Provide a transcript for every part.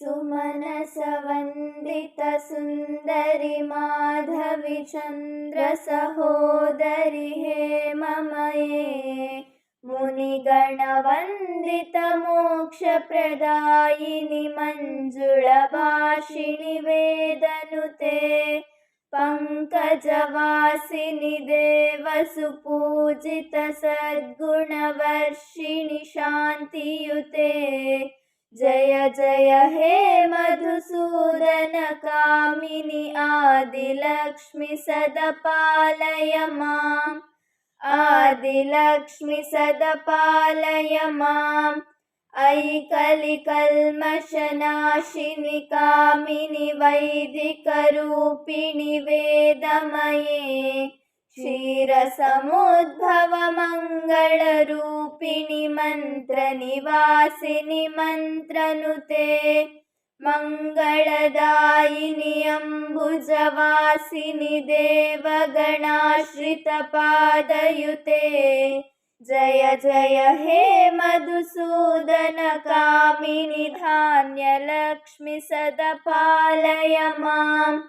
सुमनसवन्दितसुन्दरि माधवि चन्द्रसहोदरि हे ममये मुनिगणवन्दितमोक्षप्रदायिनि मञ्जुळभाषिणि वेदनुते पङ्कजवासिनि देवसुपूजितसद्गुणवर्षिणि शान्तियुते जय जय हे मधुसूदनकामिनि आदिलक्ष्मि सदपालय माम् आदिलक्ष्मि सदपालय माम् ऐकलिकल्मषनाशिनि कामिनि वैदिकरूपिणि वेदमये क्षीरसमुद्भवमङ्गलरूपिणि मन्त्रनिवासिनि मन्त्रनुते मङ्गलदायिनि अम्बुजवासिनि देवगणाश्रितपादयुते। जय जय हे मधुसूदनकामिनि धान्यलक्ष्मि सदपालय माम्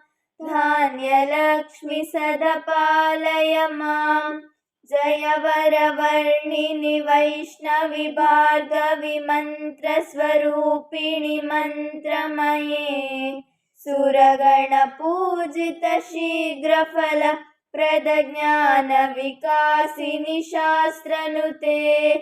धान्यलक्ष्मि सदपालय माम्। जय वरवर्णिनि वैष्णवि भार्गवि मन्त्रस्वरूपिणि मन्त्रमये। सुरगणपूजित शीघ्रफल प्रदज्ञानविकासिनि शास्त्रनुते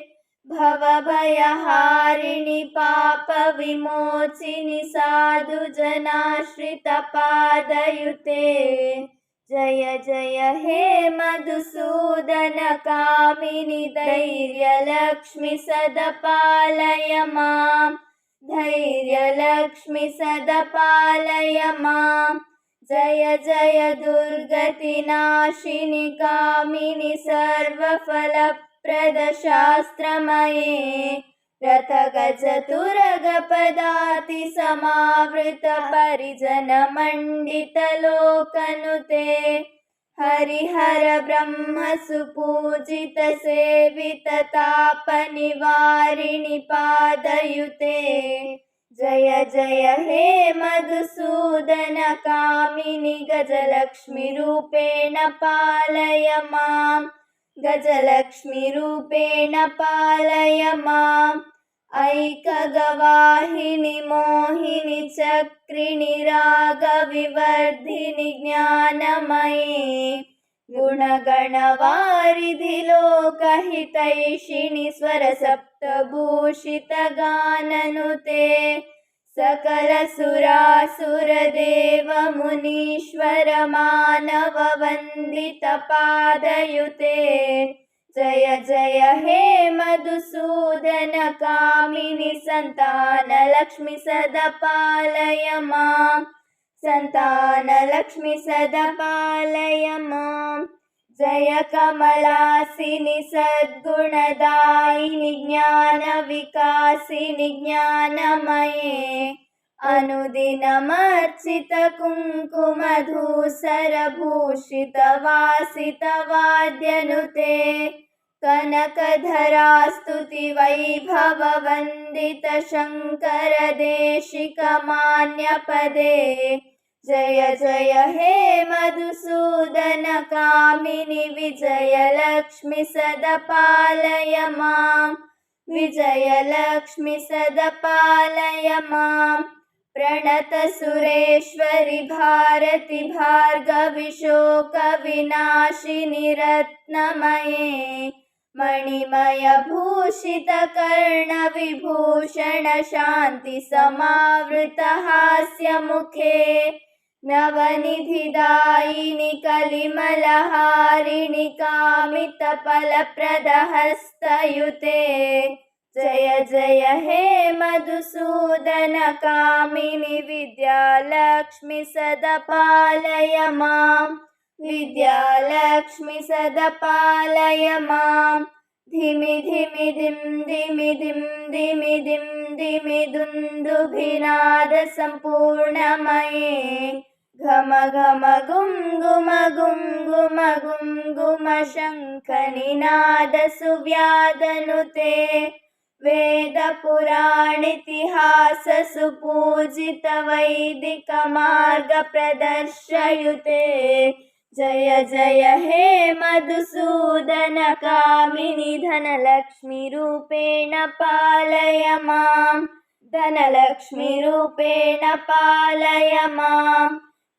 भवभयहारिणि पापविमोचिनि साधुजनाश्रितपादयुते जय जय, हे मधुसूदनकामिनि धैर्यलक्ष्मि सदपालय माम्। धैर्यलक्ष्मि सदपालय माम्। जय जय, दुर्गतिनाशिनि कामिनि सर्वफलप्रदशास्त्रमये रथगजतुरगपदाति हरिहर ब्रह्मसुपूजितसेविततापनिवारिणि पादयुते जय जय हे मधुसूदनकामिनि गजलक्ष्मीरूपेण पालय माम् गजलक्ष्मीरूपेण पालय माम्। ऐकगवाहिनि मोहिनि चक्रिणि रागविवर्धिनि ज्ञानमये। गुणगणवारिधि लोकहितैषिणि स्वरसप्तभूषितगाननुते सकलसुरासुरदेवमुनीश्वर मानववन्दितपादयुते जय जय हे मधुसूदनकामिनि सन्तानलक्ष्मि सदपालय माम् सन्तानलक्ष्मि सदपालय माम् जय कमलासिनि सद्गुणदायिनि ज्ञानविकासिनि ज्ञानमये। अनुदिनमर्चितकुङ्कुमधूसरभूषितवासितवाद्यनुते। कनकधरास्तुतिवैभववन्दितशङ्करदेशिकमान्यपदे। जय जय हे मधुसूदनकामिनि विजयलक्ष्मि सदपालय माम् विजयलक्ष्मि सदपालय माम् प्रणतसुरेश्वरि भारति भार्गवि शोकविनाशिनि रत्नमये। शान्तिसमावृतहास्यमुखे नवनिधिदायिनि कलिमलहारिणि कामितफलप्रदहस्तयुते। जय जय हे मधुसूदनकामिनि विद्यालक्ष्मि सदपालय माम्। विद्यालक्ष्मि सदपालय माम्। धिमि धिमि दिं दिमि दिं दिमि दिं दिमि दुन्दुभिनादसम्पूर्णमये घम घम गुम गुं गुम गुं गुम शङ्खनिनादसुव्यादनुते वेदपुराणितिहाससुपूजितवैदिकमार्गप्रदर्शयुते। जय जय हे मधुसूदनकामिनि धनलक्ष्मीरूपेण पालय मां धनलक्ष्मीरूपेण पालय मां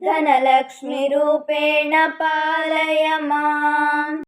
धनलक्ष्मीरूपेण पालय माम्